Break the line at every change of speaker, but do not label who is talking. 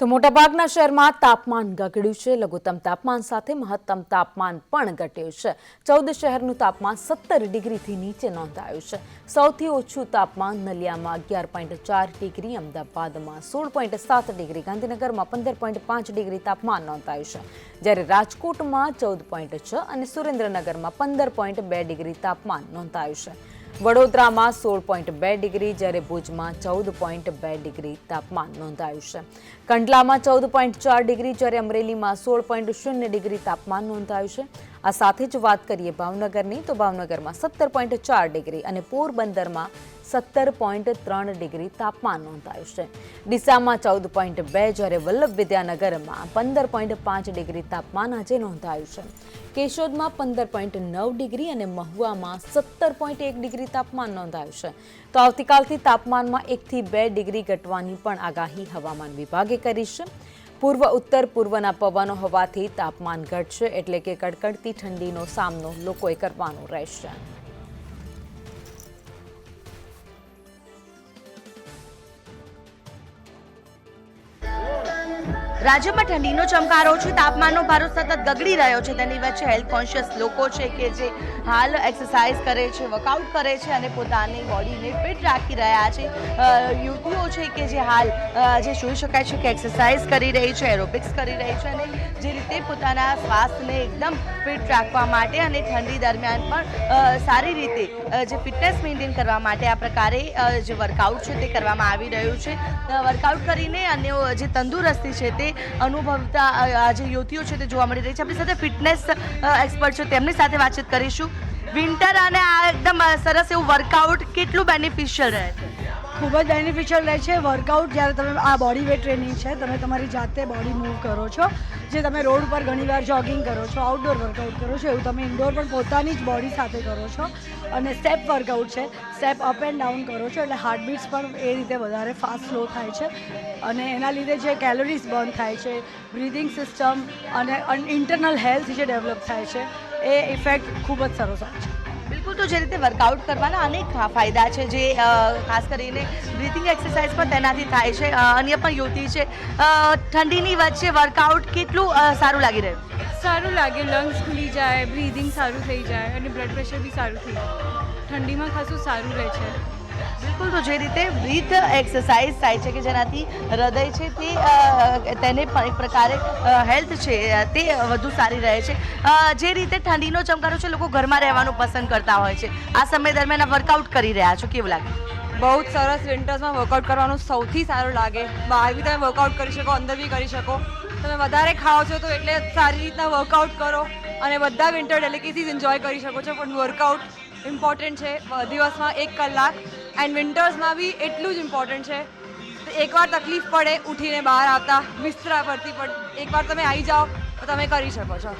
તો મોટાભાગના શહેરમાં તાપમાન ગગડ્યું છે. લઘુત્તમ તાપમાન સાથે મહત્તમ તાપમાન પણ ઘટ્યું છે. ચૌદ શહેરનું તાપમાન સત્તર ડિગ્રીથી નીચે નોંધાયું છે. સૌથી ઓછું તાપમાન નલિયામાં અગિયાર પોઈન્ટ ચાર ડિગ્રી, અમદાવાદમાં સોળ પોઈન્ટ સાત ડિગ્રી, ગાંધીનગરમાં પંદર પોઈન્ટ પાંચ ડિગ્રી તાપમાન નોંધાયું છે. જ્યારે રાજકોટમાં ચૌદ પોઈન્ટ છ અને સુરેન્દ્રનગરમાં પંદર પોઈન્ટ બે ડિગ્રી તાપમાન નોંધાયું છે. વડોદરામાં સોળ પોઈન્ટ બે ડિગ્રી, જ્યારે ભુજમાં ચૌદ પોઈન્ટ બે ડિગ્રી તાપમાન નોંધાયું છે. કંડલામાં ચૌદ પોઈન્ટ ચાર ડિગ્રી, જ્યારે અમરેલીમાં સોળ પોઈન્ટ શૂન્ય ડિગ્રી તાપમાન નોંધાયું છે. આ સાથે જ વાત કરીએ ભાવનગરની, તો ભાવનગરમાં સત્તર પોઈન્ટ ચાર ડિગ્રી અને પોરબંદરમાં સત્તર પોઈન્ટ ત્રણ ડિગ્રી તાપમાન નોંધાયું છે. ડીસામાં ચૌદ પોઈન્ટ બે, જ્યારે વલ્લભ વિદ્યાનગરમાં પંદર પોઈન્ટ પાંચ ડિગ્રી તાપમાન આજે નોંધાયું છે. કેશોદમાં પંદર પોઈન્ટ નવ ડિગ્રી અને મહુવામાં સત્તર પોઈન્ટ એક ડિગ્રી તાપમાન નોંધાયું છે. તો આવતીકાલથી તાપમાનમાં એકથી બે ડિગ્રી ઘટવાની પણ આગાહી હવામાન વિભાગે કરી છે. પૂર્વ ઉત્તર પૂર્વના પવનો હોવાથી તાપમાન ઘટશે એટલે કે કડકડતી ઠંડીનો સામનો લોકોએ કરવાનો રહેશે.
રાજ્યમાં ઠંડીનો ચમકારો છે, તાપમાનનો ભારો સતત ગગડી રહ્યો છે. તેની વચ્ચે હેલ્થ કોન્શિયસ લોકો છે કે જે હાલ એક્સરસાઇઝ કરે છે વર્કઆઉટ કરે છે અને પોતાની બોડીને ફિટ રાખી રહ્યા છે. યુવતીઓ છે કે જે હાલ જે જોઈ શકાય છે કે એક્સરસાઇઝ કરી રહી છે એરોબિક્સ કરી રહી છે અને જે રીતે પોતાના સ્વાસ્થ્યને એકદમ ફિટ રાખવા માટે અને ઠંડી દરમિયાન પણ સારી રીતે જે ફિટનેસ મેન્ટેન કરવા માટે આ પ્રકારે જે વર્કઆઉટ છે તે કરવામાં આવી રહ્યું છે. વર્કઆઉટ કરીને અને જે તંદુરસ્તી છે તે અનુભવતા જે યુવતીઓ છે તે જોવા મળી રહી છે. આપણી સાથે ફિટનેસ એક્સપર્ટ છે, તેમની સાથે વાતચીત કરીશું. વિન્ટર અને આ એકદમ સરસ એવું વર્કઆઉટ કેટલું બેનિફિશિયલ રહે? છે
ખૂબ જ બેનિફિશિયલ રહે છે. વર્કઆઉટ જ્યારે તમે આ બોડી વેટ ટ્રેનિંગ છે, તમે તમારી જાતે બોડી મૂવ કરો છો. જે તમે રોડ ઉપર ઘણીવાર જોગિંગ કરો છો આઉટડોર વર્કઆઉટ કરો છો, એવું તમે ઇન્ડોર પણ પોતાની જ બોડી સાથે કરો છો. અને સ્ટેપ વર્કઆઉટ છે સ્ટેપ અપ એન્ડ ડાઉન કરો છો, એટલે હાર્ટબીટ્સ પણ એ રીતે વધારે ફાસ્ટ સ્લો થાય છે. અને એના લીધે જે કેલોરીઝ બર્ન થાય છે બ્રિધિંગ સિસ્ટમ અને ઇન્ટરનલ હેલ્થ જે ડેવલપ થાય છે, એ ઇફેક્ટ ખૂબ જ સરસ હોય છે.
તો જે રીતે વર્કઆઉટ કરવાના અનેક ફાયદા છે, જે ખાસ કરીને બ્રિથિંગ એક્સરસાઇઝ પણ તેનાથી થાય છે અન્ય પણ યુવતી છે. ઠંડીની વચ્ચે વર્કઆઉટ કેટલું સારું લાગી રહ્યું?
સારું લાગે લંગ્સ ખુલી જાય બ્રીધિંગ સારું થઈ જાય અને બ્લડ પ્રેશર બી સારું થઈ જાય. ઠંડીમાં ખાસું સારું રહે છે.
બિલકુલ, તો જે રીતે બ્રીથ એક્સરસાઇઝ થાય છે કે જેનાથી હૃદય છે તે તેને એક પ્રકારે હેલ્થ છે તે વધુ સારી રહે છે. જે રીતે ઠંડીનો ચમકારો છે, લોકો ઘરમાં રહેવાનું પસંદ કરતા હોય છે. આ સમય દરમિયાન વર્કઆઉટ કરી રહ્યા છો, કેવું લાગે?
બહુ જ સરસ વિન્ટર્સમાં વર્કઆઉટ કરવાનું સૌથી સારું લાગે. બહાર બી તમે વર્કઆઉટ કરી શકો, અંદર બી કરી શકો. તમે વધારે ખાઓ છો તો એટલે સારી રીતના વર્કઆઉટ કરો અને બધા વિન્ટર ડેલિકેસીસ એન્જોય કરી શકો છો. પણ વર્કઆઉટ ઇમ્પોર્ટન્ટ છે. દિવસમાં એક કલાક એન્ડ વિન્ટર્સમાં બી એટલું જ ઇમ્પોર્ટન્ટ છે. એકવાર તકલીફ પડે, ઉઠીને બહાર આવતા વિસ્તરા પરથી પણ એકવાર તમે આવી જાઓ, તો તમે કરી શકો છો.